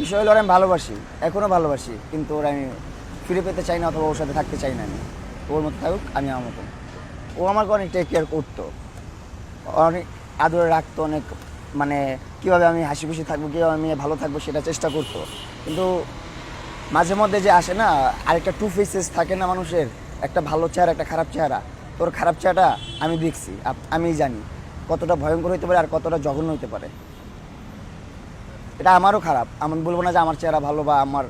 বিষয় হলো আমি ভালোবাসি এখনও ভালোবাসি, কিন্তু ওর আমি ফিরে পেতে চাই না অথবা ওর সাথে থাকতে চাই না আমি। ওর মতো থাকুক, আমি আমার মতো। ও আমাকে অনেক টেক কেয়ার করতো। অনেক আদরে রাখতো, অনেক মানে কীভাবে আমি হাসি খুশি থাকব, কীভাবে আমি ভালো থাকব সেটা চেষ্টা করতো। কিন্তু মাঝে মধ্যে যে আসে না, আরেকটা টু ফেসেস থাকে না মানুষের, একটা ভালো চেহারা, একটা খারাপ চেহারা। তোর খারাপ চেহারাটা আমি দেখছি আমি জানি কতটা ভয়ঙ্কর হতে পারে আর কতটা জঘন্য হতে পারে। এটা আমারও খারাপ। আমি বলব না যে আমার চেহারা ভালো বা আমার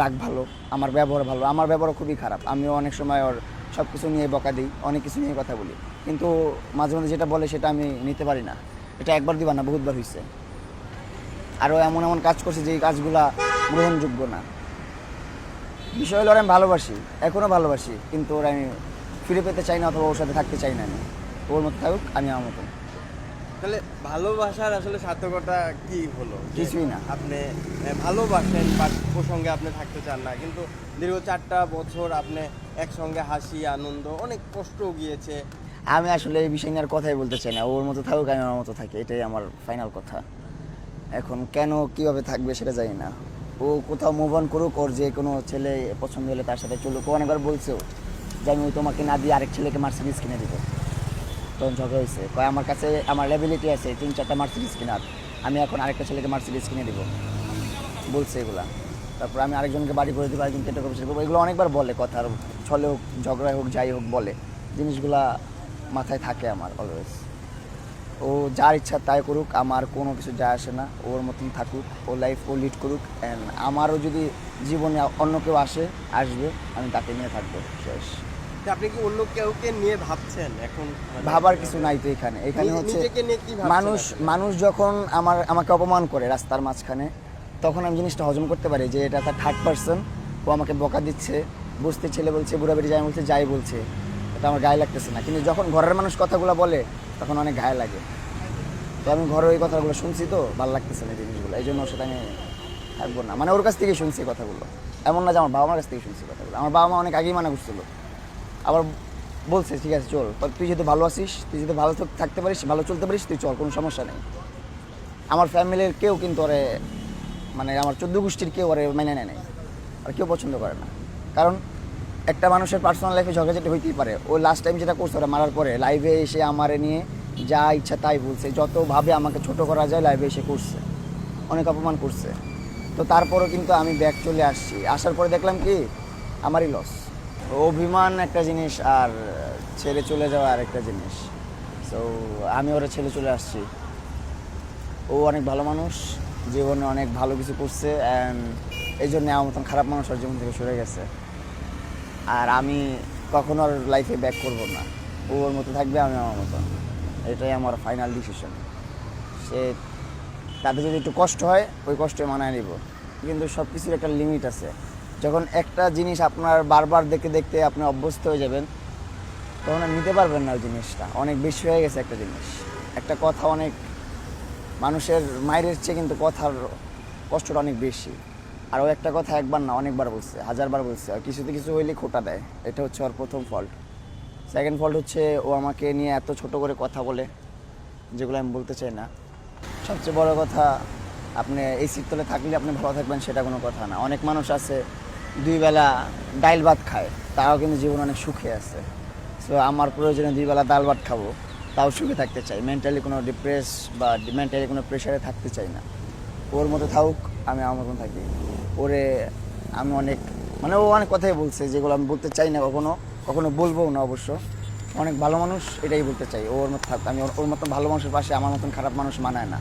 রাগ ভালো, আমার ব্যবহার ভালো। আমার ব্যবহার খুবই খারাপ। আমিও অনেক সময় ওর সব কিছু নিয়ে বকা দিই, অনেক কিছু নিয়ে কথা বলি। কিন্তু মাঝে মাঝে যেটা বলে সেটা আমি নিতে পারি না। এটা একবার দিবা না, বহুতবার হয়েছে আরও এমন এমন কাজ করছে যে এই কাজগুলা গ্রহণযোগ্য না। বিষয় হলো আমি ভালোবাসি এখনও ভালোবাসি। কিন্তু ওর আমি ফিরে পেতে চাই না অথবা ওর সাথে থাকতে চাই না আমি। ওর মতো থাকুক, আমি আমার মতো তাহলে ভালোবাসার আসলে সার্থকতা কি হলো? কিছুই না। আপনি ভালোবাসেন ওর আপনি থাকতে চান না। কিন্তু দীর্ঘ চারটা বছর আপনি একসঙ্গে হাসি আনন্দ অনেক কষ্ট গিয়েছে। আমি আসলে এই বিষয় নিয়ে আর কথাই বলতে চাই না। ওর মতো থাকুক আমি আমার মতো থাকি। এটাই আমার ফাইনাল কথা। এখন কেন কীভাবে থাকবে সেটা জানি না। ও কোথাও মুভ অন করুক ওর যে কোনো ছেলে পছন্দ হলে তার সাথে চলুক। ও অনেকবার বলছেও যে আমি তোমাকে না দিয়ে আরেক ছেলেকে মার্সিডিস কিনে দিব। তখন ঝগড়া হয়েছে কয়, আমার কাছে আমার লেবিলিটি আছে, তিন চারটা মার্সিডিস কেনার। আমি এখন আরেকটা ছেলেকে মার্সিডিস কিনে দিব। বলছে এগুলা। তারপর আমি আরেকজনকে বাড়ি করে দিব আরেকজনকে এটা করব সেটা করব। এগুলো অনেকবার বলে কথার ছলে হোক, ঝগড়ায় হোক, যাই হোক বলে। জিনিসগুলা মাথায় থাকে আমার অলওয়েজ ও যার ইচ্ছা তাই করুক, আমার কোনো কিছু যায় আসে না। ওর মতন থাকুক, ও লাইফ ও লিড করুক। অ্যান্ড আমারও যদি জীবনে অন্য কেউ আসে, আসবে, আমি তাকে নিয়ে থাকব। শেষ। আপনি কি অন্য কেউকে নিয়ে ভাবছেন এখন? মানে- ভাবার কিছু নাই তো এখানে। এখানে হচ্ছে মানুষ মানুষ যখন আমার আমাকে অপমান করে রাস্তার মাঝখানে তখন আমি জিনিসটা হজম করতে পারি যে এটা তার থার্ড পার্সন ও আমাকে বকা দিচ্ছে বসতে ছেলে বলছে বুড়া বেড়ি যাই বলছে যাই বলছে। এটা আমার গায়ে লাগতেছে না। কিন্তু যখন ঘরের মানুষ কথাগুলো বলে তখন অনেক গায়ে লাগে। তো আমি ঘরে ওই কথাগুলো শুনছি তো ভালো লাগতেছে না এই জিনিসগুলো। এই জন্য ওর সাথে আমি থাকব না। মানে ওর কাছ থেকেই শুনছি কথাগুলো। এমন না যে আমার বাবা মার কাছ থেকে শুনছি কথাগুলো। আমার বাবা মা অনেক আগেই মানা করছিল। আবার বলছে, ঠিক আছে, চল। তুই যেহেতু ভালো আছিস, তুই যদি ভালো থাক- থাকতে পারিস, ভালো চলতে পারিস, তুই চল, কোনো সমস্যা নেই। আমার ফ্যামিলির কেউ কিন্তু ওরে মানে আমার চোদ্দ গোষ্ঠীর কেউ ওরে মেনে নেয় নাই, আর কেউ পছন্দ করে না। কারণ একটা মানুষের পার্সোনাল লাইফে ঝগড়াঝাটি হইতেই পারে। ও লাস্ট টাইম যেটা করছে ওরা মারার পরে লাইভে এসে আমারে নিয়ে যা ইচ্ছা তাই বলছে। যতভাবে আমাকে ছোট করা যায় লাইভে এসে করছে। অনেক অপমান করছে। তো তারপরও কিন্তু আমি ব্যাগ চলে আসছি। আসার পরে দেখলাম কি? আমারই লস অভিমান একটা জিনিস আর ছেড়ে চলে যাওয়া আর একটা জিনিস। সো আমি ওরা ছেড়ে চলে আসছি। ও অনেক ভালো মানুষ, জীবনে অনেক ভালো কিছু করছে অ্যান্ড এই জন্য আমার মতন খারাপ মানুষ ওর জীবন থেকে সরে গেছে। আর আমি কখনো ওর লাইফে ব্যাক করব না। ও ওর মতো থাকবে আমি আমার মতো। এটাই আমার ফাইনাল ডিসিশন সে তাদের যদি একটু কষ্ট হয়, ওই কষ্টে মানায় নিব। কিন্তু সব কিছুর একটা লিমিট আছে। যখন একটা জিনিস আপনার বারবার দেখতে দেখতে আপনি অভ্যস্ত হয়ে যাবেন, তখন আর নিতে পারবেন না ওই জিনিসটা। অনেক বেশি হয়ে গেছে একটা জিনিস। একটা কথা অনেক মানুষের মায়ের চেয়ে কিন্তু কথার কষ্টটা অনেক বেশি। আর ও একটা কথা একবার না, অনেকবার বলছে, হাজারবার বলছে। আর কিছুতে কিছু হইলে খোটা দেয়। এটা হচ্ছে ওর প্রথম ফল্ট সেকেন্ড ফল্ট হচ্ছে ও আমাকে নিয়ে এত ছোট করে কথা বলে, যেগুলো আমি বলতে চাই না। সবচেয়ে বড় কথা, আপনি এই শীততলে থাকলে আপনি ভালো থাকবেন, সেটা কোনো কথা না। অনেক মানুষ আছে দুই বেলা ডাইল ভাত খায় তারাও কিন্তু জীবন অনেক সুখে আছে। সো আমার প্রয়োজনে দুই বেলা ডাল ভাত খাব, তাও সুখে থাকতে চাই। মেন্টালি কোনো ডিপ্রেস বা মেন্টালি কোনো প্রেশারে থাকতে চাই না। ওর মতো থাকুক, আমি আমার মতন থাকি। ওরে, আমি অনেক মানে ও অনেক কথাই বলছে, যেগুলো আমি বলতে চাই না কখনো কখনো বলব না অবশ্য। অনেক ভালো মানুষ, এটাই বলতে চাই। ওর মতো থাক, আমি ওর- মতন ভালো মানুষের পাশে আমার মতন খারাপ মানুষ মানায় না।